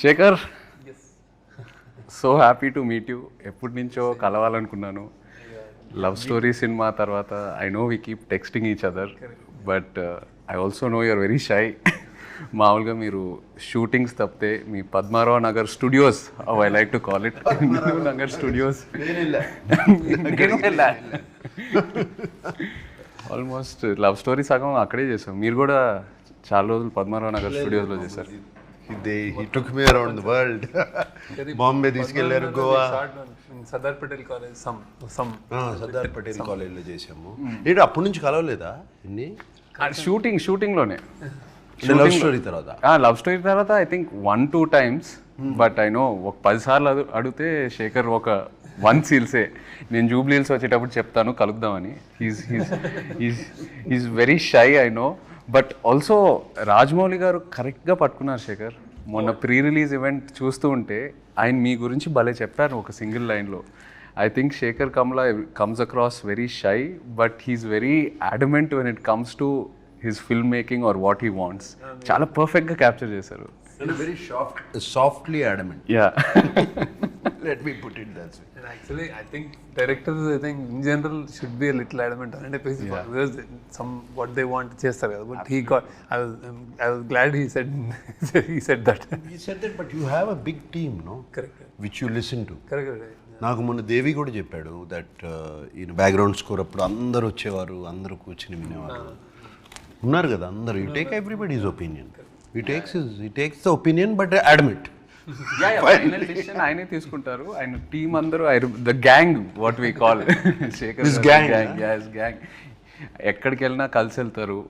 Shekhar so happy to meet you ఎప్పటి నుంచో కలవాలనుకున్నాను. లవ్ స్టోరీ సినిమా తర్వాత I know we keep texting each other but I also know you're very shy మామూలుగా మీరు shootings తప్పితే మీ Padmarao Nagar studios I like to call it Nagar. Studios almost love story సగం అక్కడే చేసాం. మీరు కూడా చాలా రోజులు పద్మారావు నగర్ స్టూడియోస్లో చేశారు. They he took me around the world Bombay తీసుకెళ్ళారు Goa Sardar Patel college some some ఆ, సర్దార్ పటేల్ కాలేజ్లో చేసాము ఏంటి అప్పటి నుంచి కలవలేదా ఇన్ని? షూటింగ్ షూటింగ్లోనే. లవ్ స్టోరీ తర్వాత? లవ్ స్టోరీ తర్వాత I think one two times. But I know ఒక పది సార్లు అడు అడిగితే శేఖర్ ఒక వన్ సీల్సే. నేను జూబ్లీ హిల్స్ వచ్చేటప్పుడు చెప్తాను కలుద్దామని. He's he's he's he's very shy I know but also Rajamouli garu కరెక్ట్గా పట్టుకున్నారు శేఖర్. మొన్న ప్రీ రిలీజ్ ఈవెంట్ చూస్తూ ఉంటే ఆయన మీ గురించి భలే చెప్పారు ఒక సింగిల్ లైన్లో I think Shekhar Kammula comes across very shy but he's very adamant when it comes to his film making or what he wants చాలా పర్ఫెక్ట్గా క్యాప్చర్ చేశారు. Very soft softly adamant yeah let me put it that's And actually, I think directors, I think in general, should be a little adamant on it because some what they want చేస్తారు కదా but he got I was um, I was glad he said he said that He said that, but you have a big team, no? correct Which you listen to. correct correct నాకు మొన్న దేవి కూడా చెప్పాడు that ఈయన background score అప్పుడు అందరు వచ్చేవారు అందరూ కూర్చుని వినేవారు ఉన్నారు కదా అందరూ you take everybody is opinion he takes he takes the opinion but admit final decision ఆయనే తీసుకుంటారు. ఆయన టీం అందరూ the gang what we call Shekhar gang gang ఎక్కడికి వెళ్ళినా కలిసి వెళ్తారు.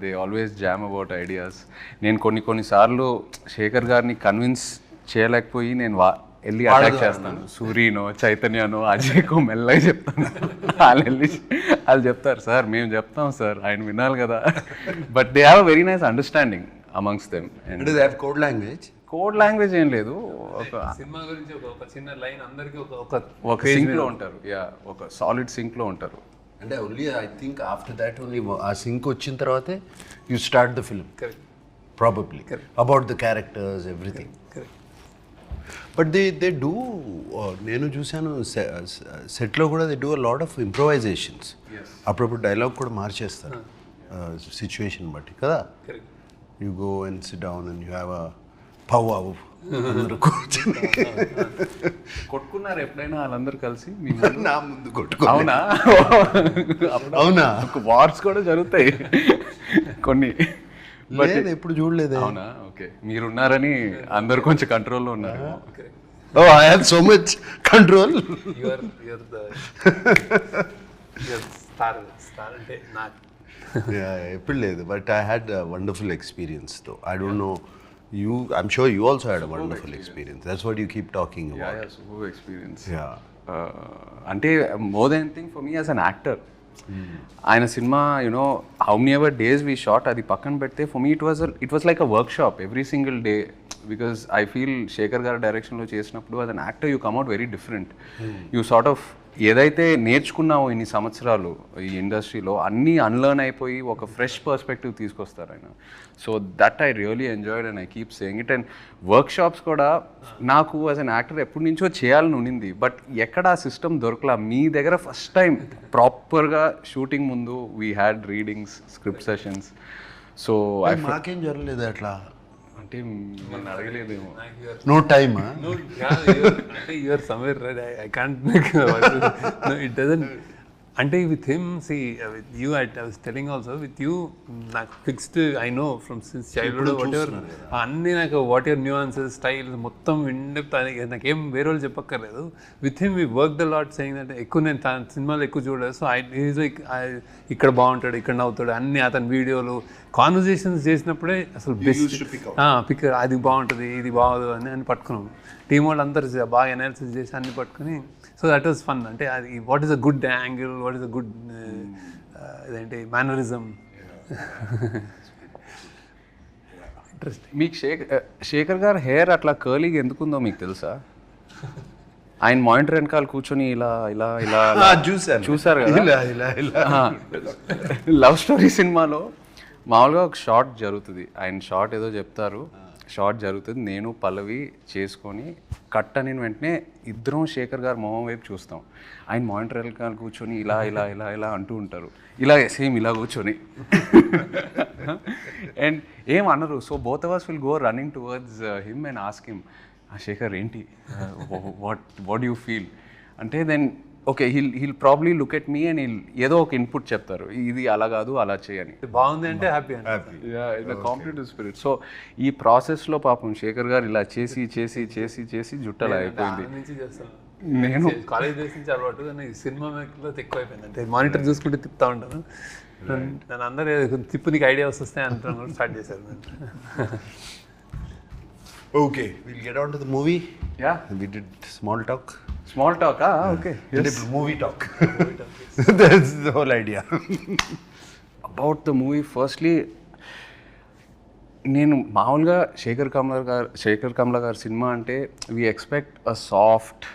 They always jam about ideas నేను కొన్ని కొన్నిసార్లు శేఖర్ గారిని కన్విన్స్ చేయలేకపోయి నేను వా వెళ్ళి అటాక్ చేస్తాను. సూర్యనో చైతన్యనో అజయ్కో మెల్లగా చెప్తాను. వాళ్ళు వెళ్ళి వాళ్ళు చెప్తారు సార్ మేము చెప్తాం సార్. ఆయన వినాలి కదా. But they have very nice understanding amongst them code language code language ఏం లేదు. ఒక సినిమా గురించి ఒక చిన్న లైన్ అందరికి ఒక ఒక ఒక సింక్లో ఉంటారు. యా ఒక సాలిడ్ సింక్లో ఉంటారు. అంటే only I think after that only ఆ సింక్ వచ్చిన తర్వాతే you start the film probably about the characters everything but they they do uh, నేను చూశాను సెట్లో కూడా they do a lot of improvisations అప్పుడప్పుడు డైలాగ్ కూడా మార్చేస్తారు. సిచ్యువేషన్ బట్టి కదా? You go and sit down and you have a powwow. అందరూ కూర్చొని. కొట్టుకున్నారు ఎప్పుడైనా వాళ్ళందరూ కలిసి మీ నా ముందు కొట్టుకో అవునా? అవునా? వార్స్ కూడా జరుగుతాయి. కొన్ని. లేదు ఎప్పుడు చూడలేదే. అవునా? ఓకే. మీరున్నారని అందరు కొంచెం కంట్రోల్లో ఉన్నారు. ఓ I have so much control అంటే నాకు. ఎప్పుడు లేదు. బట్ ఐ హ్యాడ్ వండర్ఫుల్ ఎక్స్పీరియన్స్తో I don't know you I'm sure you also had a wonderful experience that's what you keep talking about super experience yeah అంటే more then thing for me as an actor ఆయన cinema you know how many ever days we shot అది పక్కన పెడితే for me it was it was like a work shop every single day because I feel Shekhar గారి డైరెక్షన్లో చేసినప్పుడు as an actor you come at very different you sort of ఏదైతే నేర్చుకున్నావో ఇన్ని సంవత్సరాలు ఈ ఇండస్ట్రీలో అన్నీ అన్లర్న్ అయిపోయి ఒక ఫ్రెష్ పర్స్పెక్టివ్ తీసుకొస్తారు ఆయన. So that I really enjoyed and I keep saying it and workshops కూడా నాకు యాజ్ అన్ యాక్టర్ ఎప్పటి నుంచో చేయాలని ఉండింది బట్ ఎక్కడ ఆ సిస్టమ్ దొరకలా? మీ దగ్గర ఫస్ట్ టైం ప్రాపర్గా షూటింగ్ ముందు we had readings script sessions so I మాకేం జరగలేదు అట్లా? అంటే మిమ్మల్ని అడగలేదేమో. నో టైమ్ అంటే I can't make no, it doesn't. అంటే with him see with you I I was telling also with you నాకు fixed I know from since childhood whatever అన్నీ నాకు వాట్ ఎవర్ న్యూఆన్సెస్ స్టైల్ మొత్తం in depth నాకేం వేరే వాళ్ళు చెప్పక్కర్లేదు. With him we work the lot saying అంటే ఎక్కువ నేను తన సినిమాలు ఎక్కువ చూడలేదు. సో ఐ ఈజ్ లైక్ ఇక్కడ బాగుంటాడు ఇక్కడ నవ్వుతాడు అన్ని అతని వీడియోలు కాన్వర్జేషన్స్ చేసినప్పుడే అసలు బెస్ట్ పిక్ అది బాగుంటుంది ఇది బాగోదు అని అని పట్టుకున్నాం. టీం వాళ్ళు అందరు బాగా అనాలిసిస్ చేసి అన్ని పట్టుకుని సో దట్ వాస్ ఫన్ అంటే అది what is a good angle what is a good ఇదేంటి మేనరిజం ఇంట్రెస్టింగ్ మీకు శేఖర్ శేఖర్ గారు హెయిర్ అట్లా కర్లీగా ఎందుకుందో మీకు తెలుసా? ఆయన మానిటర్ వెనకాల కూర్చొని ఇలా ఇలా ఇలా చూసాను చూసారు కదా? ఇలా ఇలా ఇలా. లవ్ స్టోరీ సినిమాలో మామూలుగా ఒక షార్ట్ జరుగుతుంది. ఆయన షార్ట్ ఏదో చెప్తారు. షార్ట్ జరుగుతుంది. నేను పల్లవి చేసుకొని కట్ అని వెంటనే ఇద్దరం శేఖర్ గారు మొహం వైపు చూస్తాం. ఆయన మానిటర్ వెనకాల కూర్చొని ఇలా ఇలా ఇలా ఇలా అంటూ ఉంటారు. ఇలా సేమ్ ఇలా కూర్చొని. అండ్ ఏం అనరు. So both ours will go running towards him and ask him Shekhar ఏంటి? వాట్ వాట్ యూ ఫీల్ అంటే then okay he'll he'll probably look at me and he'll ఏదో ఒక ఇన్పుట్ చెప్తారు. ఇది అలా కాదు అలా చేయని. బాగుంది అంటే హ్యాపీ కాంపిటేటివ్ స్పిరిట్ సో ఈ ప్రాసెస్లో పాపం శేఖర్ గారు ఇలా చేసి చేసి చేసి చేసి జుట్టలా అయిపోయింది. నేను కాలేజ్ డేస్ నుంచి అలవాటు కానీ సినిమా మేకర్లో ఎక్కువ అయిపోయింది అంటే మానిటర్ చూసుకుంటే తిప్పుతా ఉంటాను. నన్ను అందరూ తిప్పు నీకు ఐడియా వస్తాయి అంటాను స్టార్ట్ చేశారు. Okay will get on to the movie yeah we did small talk small talk okay movie talk that's the whole idea about the movie firstly నేను మామూలుగా శేఖర్ కమల గారు శేఖర్ కమల గారి సినిమా అంటే we expect a soft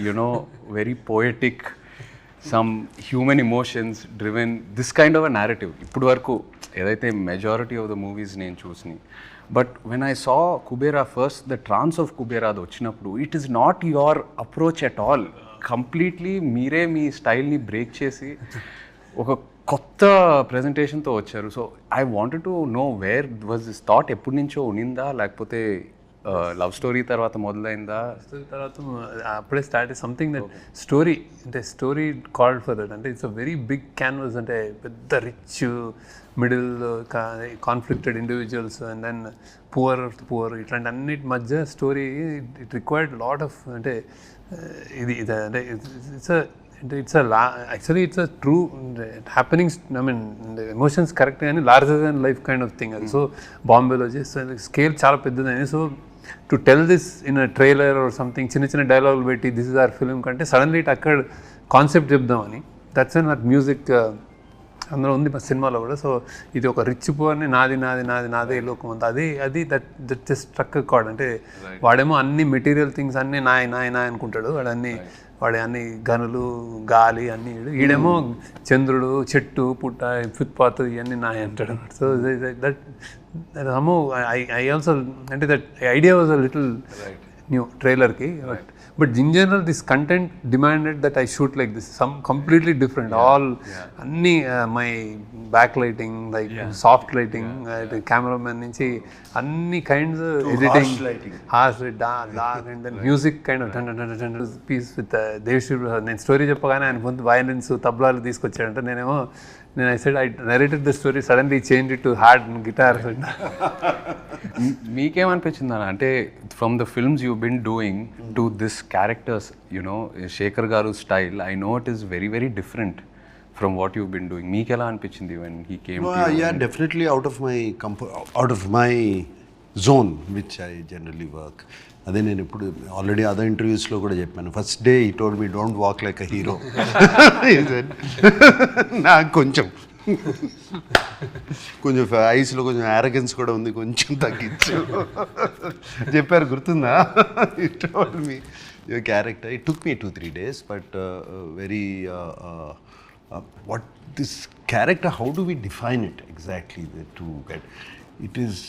you know very poetic some human emotions driven this kind of a narrative ఇప్పుడు వరకు ఏదైతే majority of the movies నేను చూసినాయి but when I saw Kubera first the trance of Kubera అది వచ్చినప్పుడు it is not your approach at all completely మీరే మీ స్టైల్ని break చేసి ఒక కొత్త ప్రజెంటేషన్తో వచ్చారు. So I wanted to know where was this thought ఎప్పటి నుంచో ఉనిందా? లేకపోతే లవ్ స్టోరీ తర్వాత మొదలైందా? తర్వాత అప్పుడే స్టార్ట్ సంథింగ్ దట్ స్టోరీ అంటే స్టోరీ కాల్డ్ ఫర్ దట్ అంటే it's a very big canvas అంటే పెద్ద rich middle conflicted individuals and then poor poor ఇట్లాంటి అన్నిటి మధ్య story it required lot of అంటే uh, ఇది ఇది అంటే ఇట్స్ అంటే it's a law actually it's a true happenings I mean emotions correct కానీ larger than life kind of thing అది సో బాంబేలో చేస్తే స్కేల్ చాలా పెద్దదని so to tell this in a trailer or something చిన్న చిన్న డైలాగులు పెట్టి దిస్ ఇస్ ఆర్ ఫిల్మ్ కంటే సడన్లీ ఇట్ అక్కడ కాన్సెప్ట్ చెప్దామని. దట్స్ అండ్ నాకు మ్యూజిక్ అందులో ఉంది మా సినిమాలో కూడా. సో ఇది ఒక రిచ్ పువర్ని నాది నాది నాది నాదే లోకం అంతా. అది అది that that just struck card అంటే వాడేమో అన్ని మెటీరియల్ థింగ్స్ అన్నీ నాయ్ నాయ్ నాయ్ అనుకుంటాడు. వాడు అన్ని వాడి అన్ని గనులు గాలి అన్ని ఈడు. ఈడేమో చంద్రుడు చెట్టు పుట్ట ఫుట్పాత్ ఇవన్నీ నాయ్ అంటాడు. సో దట్ అమో ఐ ఐ ఆల్సో అంటే that idea was a little new ట్రైలర్కి but but in general this content demanded that I shoot like this some completely different all అన్ని my back lighting like soft lighting cameraman నుంచి అన్ని kinds editing harsh dark and then music kind of piece with Devi Sri నేను story చెప్పగానే ఆయన ముందు violins తబ్లాలు తీసుకొచ్చాడంటే. నేనేమో నేను I said I narrated the story suddenly change it to hard guitar మీ- మీకేమనిపించింది అన్న? అంటే from the films you been doing to this characters you know Shekhar గారు style I know it is very very different from what you been doing మీకు ఎలా అనిపించింది when he came yeah, definitely out of my comfort, out of my zone, which I generally work. అదే నేను ఇప్పుడు already other ఇంటర్వ్యూస్లో కూడా చెప్పాను. First day he told me don't walk like a hero నాకు కొంచెం. కొంచెం ఐస్లో కొంచెం యారగెన్స్ కూడా ఉంది కొంచెం తగ్గించు. చెప్పారు గుర్తుందా? He told me your character it took me two three days but very what this character how do we define it exactly to get it is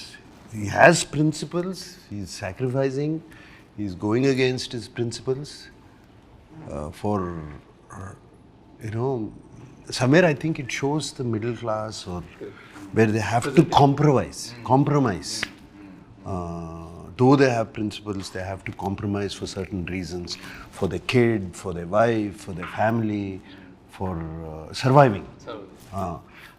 he has principles. He's sacrificing. He's going against his principles. Uh, for uh, you know somewhere i think it shows the middle class or where they have to compromise compromise. Uh, though they have principles, they have to compromise for certain reasons for their kid, for their wife, for their family, for uh, surviving. Uh,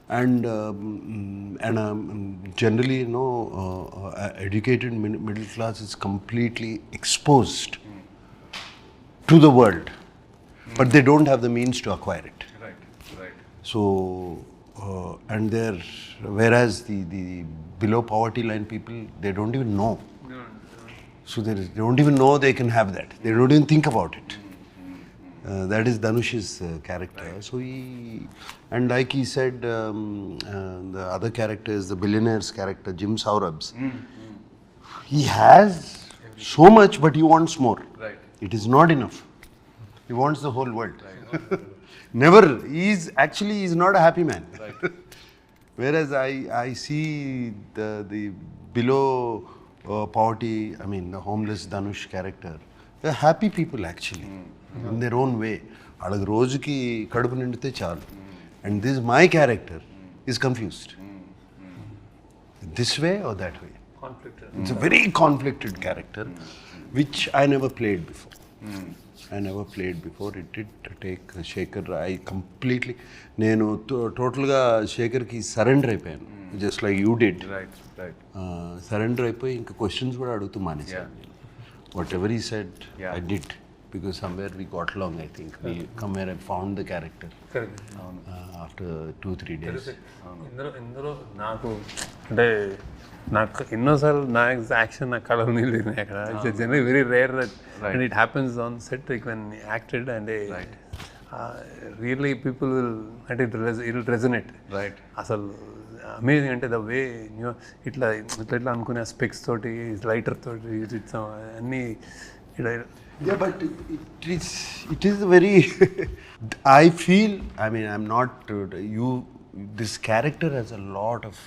and um, and um, generally, you know, uh, uh, educated middle class is completely exposed to the world, but they don't have the means to acquire it. So, uh, and they're, whereas the, the below poverty line people, they don't even know. So there they don't even know they can have that. They don't even think about it. Uh, that is Danush's uh, character. Right. So he, and like he said, um, uh, the other character is the billionaire's character, Jim Saurabh's. Mm. Mm. He has so much, but he wants more. Right. It is not enough. He wants the whole world. Right. Never. He's actually he's not a happy man. Right. Whereas I, I see the, the below uh, poverty, I mean the homeless Danush character, they're happy people actually. Mm. In their own way. వాళ్ళకి రోజుకి కడుపు నిండితే చాలు. And this my character is confused. This way or that way. Conflict It's a very conflicted character, which I never played before. I never played before. It did take Shaker. I completely నేను టోటల్గా శేఖర్కి surrender అయిపోయాను. Just like you did surrender అయిపోయి ఇంకా questions కూడా అడుగుతూ మానేసాను whatever he said. I did because somewhere we got long I think we come where I found the character correct after two three days ఇందులో ఇందులో నాకు అంటే నాకు ఎన్నోసార్లు నా యాక్షన్ నా కళ నీళ్ళు అక్కడ. General very rare and it happens on set like when acted and really people will అంటే ఇట్ ఇట్ రెజనేట్ రైట్ అసలు అమేజింగ్ అంటే ద వే న్యూ ఇట్లా ఇట్లా ఇట్లా అనుకునే స్పెక్స్ తోటి లైటర్ తోటి అన్నీ ఇట్లా Yeah, but it, it is it is very. I feel. I mean, I'm not. Uh, you. This character has a lot of